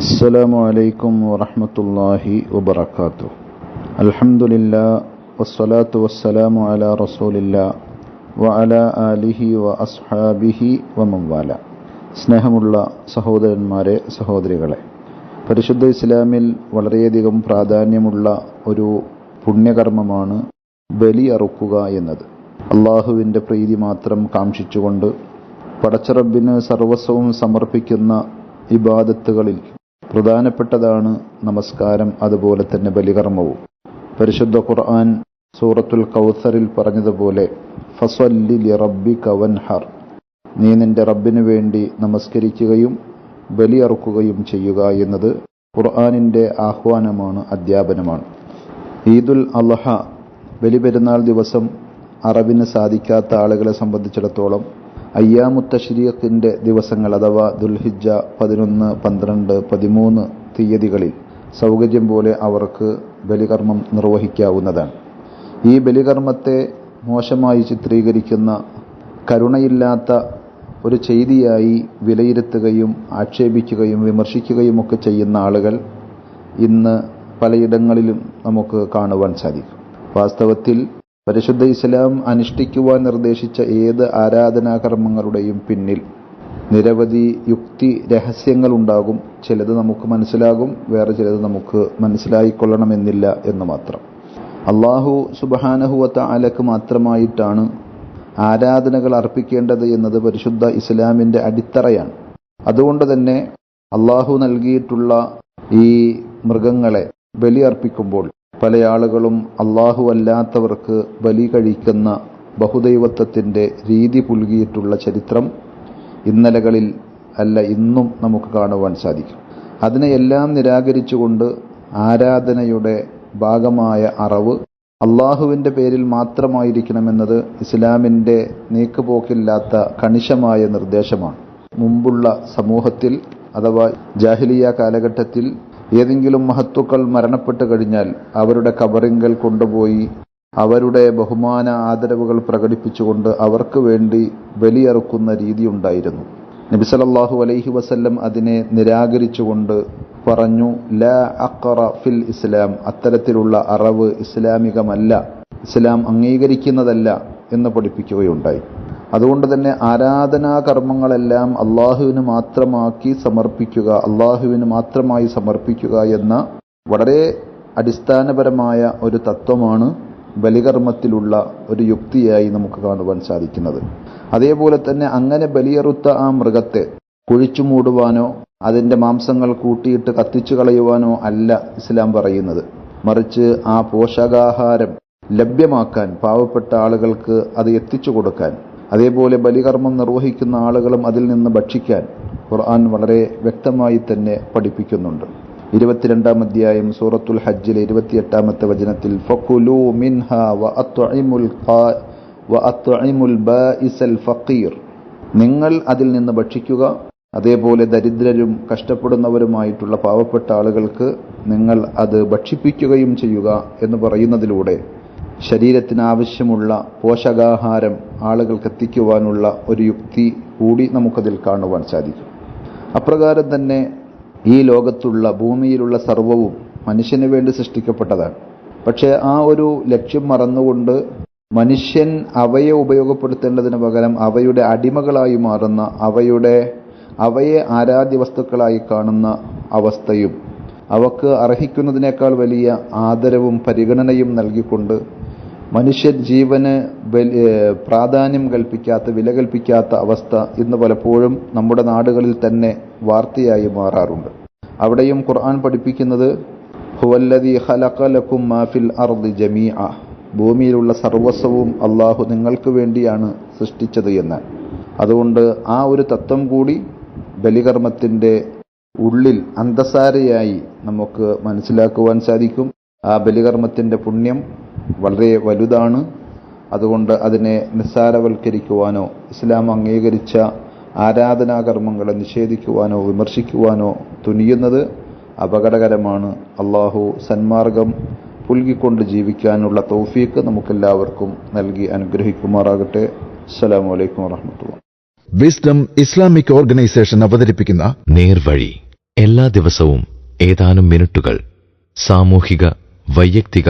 السلام عليكم ورحمة الله وبركاته الحمد لله والصلاة والسلام على رسول الله وعلى آله وأصحابه ومن والاه സ്നേഹമുള്ള സഹോദരന്മാരെ സഹോദരികളെ പരിശുദ്ധ ഇസ്ലാമിൽ വളരെയധികം പ്രാധാന്യമുള്ള ഒരു പുണ്യകർമ്മമാണ് ബലി അറുക്കുക എന്നത് അള്ളാഹുവിൻ്റെ പ്രീതി മാത്രം കാംക്ഷിച്ചുകൊണ്ട് പടച്ചറബിന് സർവസ്വവും സമർപ്പിക്കുന്ന ഇബാദത്തുകളിൽ പ്രധാനപ്പെട്ടതാണ് നമസ്കാരം അതുപോലെ തന്നെ ബലികർമ്മവും. പരിശുദ്ധ ഖുർആൻ സൂറത്തുൽ കൗസറിൽ പറഞ്ഞതുപോലെ ഫസല്ലി ലി റബ്ബിക വൻഹർ. നീ നിന്റെ റബ്ബിനു വേണ്ടി നമസ്കരിക്കുകയും ബലിയറുക്കുകയും ചെയ്യുക എന്നത് ഖുർആാനിന്റെ ആഹ്വാനമാണ് അധ്യാപനമാണ്. ഈദുൽ അള്ളഹ ബലിപെരുന്നാൾ ദിവസം അറബിന് സാധിക്കാത്ത ആളുകളെ സംബന്ധിച്ചിടത്തോളം അയ്യാമുത്തശ്രീഖിന്റെ ദിവസങ്ങൾ അഥവാ ദുൽഹിജ പതിനൊന്ന് പന്ത്രണ്ട് പതിമൂന്ന് തീയതികളിൽ സൗകര്യം പോലെ അവർക്ക് ബലികർമ്മം നിർവഹിക്കാവുന്നതാണ്. ഈ ബലികർമ്മത്തെ മോശമായി ചിത്രീകരിക്കുന്ന കരുണയില്ലാത്ത ഒരു ചെയ്തിയായി വിലയിരുത്തുകയും ആക്ഷേപിക്കുകയും വിമർശിക്കുകയും ഒക്കെ ചെയ്യുന്ന ആളുകൾ ഇന്ന് പലയിടങ്ങളിലും നമുക്ക് കാണുവാൻ സാധിക്കും. വാസ്തവത്തിൽ പരിശുദ്ധ ഇസ്ലാം അനുഷ്ഠിക്കുവാൻ നിർദ്ദേശിച്ച ഏത് ആരാധനാകർമ്മങ്ങളുടെയും പിന്നിൽ നിരവധി യുക്തി രഹസ്യങ്ങൾ ഉണ്ടാകും. ചിലത് നമുക്ക് മനസ്സിലാകും വേറെ ചിലത് നമുക്ക് മനസ്സിലായിക്കൊള്ളണമെന്നില്ല എന്ന് മാത്രം. അള്ളാഹു സുബഹാനഹുവത്ത ആലക്ക് മാത്രമായിട്ടാണ് ആരാധനകൾ അർപ്പിക്കേണ്ടത് എന്നത് പരിശുദ്ധ ഇസ്ലാമിന്റെ അടിത്തറയാണ്. അതുകൊണ്ട് തന്നെ അള്ളാഹു നൽകിയിട്ടുള്ള ഈ മൃഗങ്ങളെ ബലി അർപ്പിക്കുമ്പോൾ പല ആളുകളും അള്ളാഹു അല്ലാത്തവർക്ക് ബലി കഴിക്കുന്ന ബഹുദൈവത്വത്തിന്റെ രീതി പുൽകിയിട്ടുള്ള ചരിത്രം ഇന്നലകളിൽ അല്ല ഇന്നും നമുക്ക് കാണുവാൻ സാധിക്കും. അതിനെയെല്ലാം നിരാകരിച്ചുകൊണ്ട് ആരാധനയുടെ ഭാഗമായ അറവ് അള്ളാഹുവിന്റെ പേരിൽ മാത്രമായിരിക്കണമെന്നത് ഇസ്ലാമിന്റെ നീക്കുപോക്കില്ലാത്ത കണിശമായ നിർദ്ദേശമാണ്. മുമ്പുള്ള സമൂഹത്തിൽ അഥവാ ജാഹിലിയ കാലഘട്ടത്തിൽ ഏതെങ്കിലും മഹത്തുക്കൾ മരണപ്പെട്ടു കഴിഞ്ഞാൽ അവരുടെ കബറിങ്കൽ കൊണ്ടുപോയി അവരുടെ ബഹുമാന ആദരവുകൾ പ്രകടിപ്പിച്ചുകൊണ്ട് അവർക്ക് വേണ്ടി ബലിയറുക്കുന്ന രീതി ഉണ്ടായിരുന്നു. നബിസലല്ലാഹു അലൈഹി വസല്ലം അതിനെ നിരാകരിച്ചുകൊണ്ട് പറഞ്ഞു ല അക്കറ ഫിൽ ഇസ്ലാം. അത്തരത്തിലുള്ള അറവ് ഇസ്ലാമികമല്ല ഇസ്ലാം അംഗീകരിക്കുന്നതല്ല എന്ന് പഠിപ്പിക്കുകയുണ്ടായി. അതുകൊണ്ട് തന്നെ ആരാധനാ കർമ്മങ്ങളെല്ലാം അള്ളാഹുവിന് മാത്രമാക്കി സമർപ്പിക്കുക അള്ളാഹുവിന് മാത്രമായി സമർപ്പിക്കുക എന്ന വളരെ അടിസ്ഥാനപരമായ ഒരു തത്വമാണ് ബലികർമ്മത്തിലുള്ള ഒരു യുക്തിയായി നമുക്ക് കാണുവാൻ സാധിക്കുന്നത്. അതേപോലെ തന്നെ അങ്ങനെ ബലിയറുത്ത ആ മൃഗത്തെ കുഴിച്ചു മൂടുവാനോ അതിന്റെ മാംസങ്ങൾ കൂട്ടിയിട്ട് കത്തിച്ചു കളയുവാനോ അല്ല ഇസ്ലാം പറയുന്നത്. മറിച്ച് ആ പോഷകാഹാരം ലഭ്യമാക്കാൻ പാവപ്പെട്ട ആളുകൾക്ക് അത് എത്തിച്ചു കൊടുക്കാൻ. അതേപോലെ ബലികർമ്മം നിർവഹിക്കുന്ന ആളുകളും അതിൽ നിന്ന് ഭക്ഷിക്കാൻ ഖുർആൻ വളരെ വ്യക്തമായി തന്നെ പഠിപ്പിക്കുന്നുണ്ട്. ഇരുപത്തിരണ്ടാം അധ്യായം സൂറത്തുൽ ഹജ്ജിലെ ഇരുപത്തിയെട്ടാമത്തെ വചനത്തിൽ ഫഖീർ. നിങ്ങൾ അതിൽ നിന്ന് ഭക്ഷിക്കുക. അതേപോലെ ദരിദ്രരും കഷ്ടപ്പെടുന്നവരുമായിട്ടുള്ള പാവപ്പെട്ട ആളുകൾക്ക് നിങ്ങൾ അത് ഭക്ഷിപ്പിക്കുകയും ചെയ്യുക എന്ന് പറയുന്നതിലൂടെ ശരീരത്തിന് ആവശ്യമുള്ള പോഷകാഹാരം ആളുകൾക്ക് എത്തിക്കുവാനുള്ള ഒരു യുക്തി കൂടി നമുക്കതിൽ കാണുവാൻ സാധിക്കും. അപ്രകാരം തന്നെ ഈ ലോകത്തുള്ള ഭൂമിയിലുള്ള സർവവും മനുഷ്യന് വേണ്ടി സൃഷ്ടിക്കപ്പെട്ടതാണ്. പക്ഷേ ആ ഒരു ലക്ഷ്യം മറന്നുകൊണ്ട് മനുഷ്യൻ അവയെ ഉപയോഗപ്പെടുത്തേണ്ടതിന് പകരം അവയുടെ അടിമകളായി മാറുന്ന അവയുടെ അവയെ ആരാധ്യ വസ്തുക്കളായി കാണുന്ന അവസ്ഥയും അവക്ക് അർഹിക്കുന്നതിനേക്കാൾ വലിയ ആദരവും പരിഗണനയും നൽകിക്കൊണ്ട് മനുഷ്യൻ ജീവന് പ്രാധാന്യം കൽപ്പിക്കാത്ത വില കൽപ്പിക്കാത്ത അവസ്ഥ ഇന്ന് പലപ്പോഴും നമ്മുടെ നാടുകളിൽ തന്നെ വാർത്തയായി മാറാറുണ്ട്. അവിടെയും ഖുർആൻ പഠിപ്പിക്കുന്നത് അർദി ജമീഅ. ഭൂമിയിലുള്ള സർവസ്വവും അള്ളാഹു നിങ്ങൾക്ക് വേണ്ടിയാണ് സൃഷ്ടിച്ചത് എന്ന്. അതുകൊണ്ട് ആ ഒരു തത്വം കൂടി ബലികർമ്മത്തിന്റെ ഉള്ളിൽ അന്തസാരയായി നമുക്ക് മനസ്സിലാക്കുവാൻ സാധിക്കും. ആ ബലികർമ്മത്തിന്റെ പുണ്യം വളരെ വലുതാണ്. അതുകൊണ്ട് അതിനെ നിസ്സാരവൽക്കരിക്കുവാനോ ഇസ്ലാം അംഗീകരിച്ച ആരാധനാകർമ്മങ്ങളെ നിഷേധിക്കുവാനോ വിമർശിക്കുവാനോ തുനിയുന്നത് അപകടകരമാണ്. അള്ളാഹു സന്മാർഗം പുൽകിക്കൊണ്ട് ജീവിക്കാനുള്ള തൗഫീക്ക് നമുക്കെല്ലാവർക്കും നൽകി അനുഗ്രഹിക്കുമാറാകട്ടെ. അസ്സലാമു അലൈക്കും വറഹമത്തുള്ള വിസ്ഡം ഇസ്ലാമിക് ഓർഗനൈസേഷൻ അവതരിപ്പിക്കുന്ന നേർവഴി എല്ലാ ദിവസവും ഏതാനും മിനിറ്റുകൾ സാമൂഹിക വൈയക്തിക